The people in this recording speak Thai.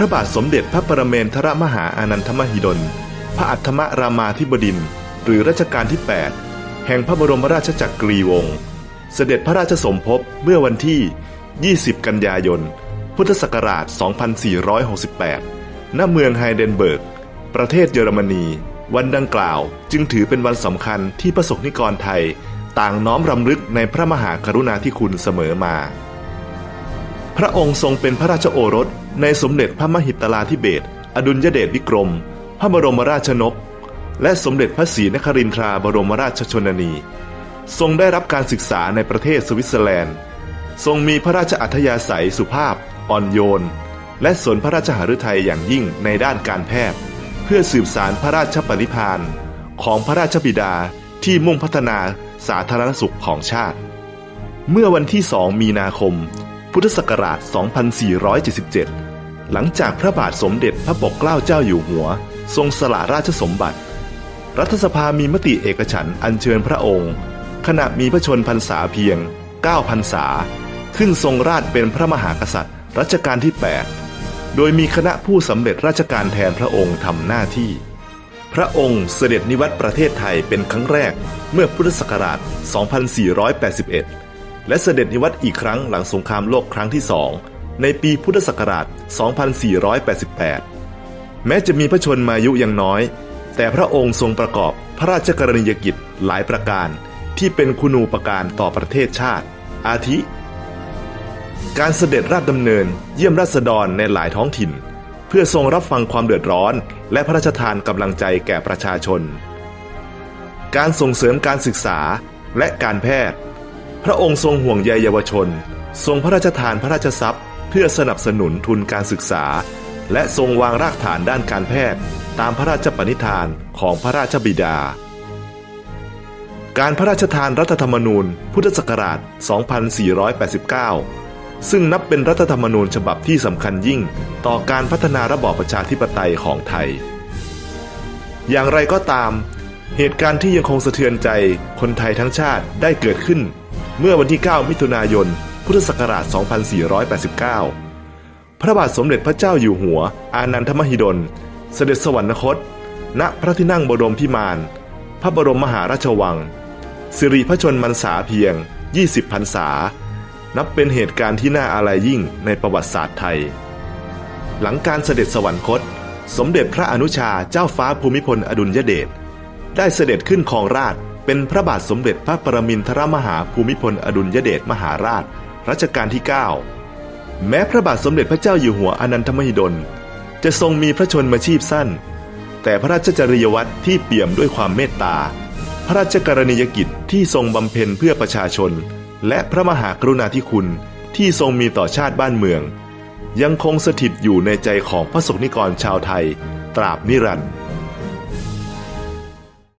ระบาทสมเด็จพระปรเมนทรมหาอานันทมหิดล พระอัฏฐมรามาธิบดินทร์หรือรัชกาลที่ 8 แห่งพระบรมราชจักรีวงศ์เสด็จพระราชสมภพเมื่อวันที่ 20 กันยายน พุทธศักราช 2468 ณ เมืองไฮเดนเบิร์ก ประเทศเยอรมนี วันดังกล่าวจึงถือเป็นวันสำคัญที่ประสบนิกรไทย ต่างน้อมรำลึกในพระมหากรุณาธิคุณเสมอมา ระองค์ทรงเป็นพระราชโอรส ในสมเด็จพระมหิตลาธิเบศอดุลยเดชวิกรม พระบรมราชนกและสมเด็จพระศรีนครินทราบรมราชชนนี ทรงได้รับการศึกษาในประเทศสวิตเซอร์แลนด์ ทรงมีพระราชอัธยาศัยสุภาพ อ่อนโยน และสนพระราชหฤทัยอย่างยิ่งในด้านการแพทย์ เพื่อสืบสารพระราชปณิพาน ของพระราชบิดาที่มุ่งพัฒนาสาธารณสุขของชาติ เมื่อวันที่2มีนาคม พุทธศักราช 2477 หลังจากพระบาทสมเด็จพระปกเกล้าเจ้าอยู่หัว ทรงสละราชสมบัติ รัฐสภามีมติเอกฉันท์อัญเชิญพระองค์ ขณะมีพระชนพรรษาเพียง 9 พรรษา ขึ้นทรงราชเป็นพระมหากษัตริย์ รัชกาลที่ 8 โดยมีคณะผู้สำเร็จราชการแทนพระองค์ทำหน้าที่ พระองค์เสด็จนิวัตประเทศไทยเป็นครั้งแรกเมื่อพุทธศักราช 2481 และเสด็จนิวัตอีกครั้งหลังสงครามโลกครั้งที่สองในปีพุทธศักราช 2488 แม้จะมีพระชนมายุยังน้อย แต่พระองค์ทรงประกอบพระราชกรณียกิจหลายประการที่เป็นคุณูปการต่อประเทศชาติ อาทิ การเสด็จราชดำเนินเยี่ยมราษฎรในหลายท้องถิ่น เพื่อทรงรับฟังความเดือดร้อน และพระราชทานกำลังใจแก่ประชาชน การส่งเสริมการศึกษาและการแพทย์ พระองค์ทรงห่วงใยเยาวชน ทรงพระราชทานพระราชทรัพย์ เพื่อสนับสนุนทุนการศึกษา และทรงวางรากฐานด้านการแพทย์ ตามพระราชปณิธานของพระราชบิดา การพระราชทานรัฐธรรมนูญ พุทธศักราช 2489 ซึ่งนับเป็นรัฐธรรมนูญฉบับที่สำคัญยิ่ง ต่อการพัฒนาระบอบประชาธิปไตยของไทย อย่างไรก็ตาม เหตุการณ์ที่ยังคงสะเทือนใจคนไทยทั้งชาติได้เกิดขึ้น เมื่อวันที่ 9 มิถุนายน พุทธศักราช 2489 พระบาทสมเด็จพระเจ้าอยู่หัว อานันทมหิดล เสด็จสวรรคต ณ พระที่นั่งบรมพิมาน พระบรมมหาราชวัง สิริพระชนมันษาเพียง 20พรรษา นับเป็นเหตุการณ์ที่น่าอาลัยยิ่งในประวัติศาสตร์ไทย หลังการเสด็จสวรรคต สมเด็จพระอนุชาเจ้าฟ้าภูมิพลอดุลยเดช ได้เสด็จขึ้นครองราช เป็นพระบาทสมเด็จพระปรมินทรมหาภูมิพลอดุลยเดชมหาราช รัชกาลที่ 9 แม้พระบาทสมเด็จพระเจ้าอยู่หัวอนันทมหิดล จะทรงมีพระชนมาชีพสั้น แต่พระราชจริยวัตรที่เปี่ยมด้วยความเมตตา พระราชกรณียกิจที่ทรงบำเพ็ญเพื่อประชาชน และพระมหากรุณาธิคุณที่ทรงมีต่อชาติบ้านเมือง ยังคงสถิตอยู่ในใจของพระสงฆ์นิกรชาวไทย ตราบนิรันดร์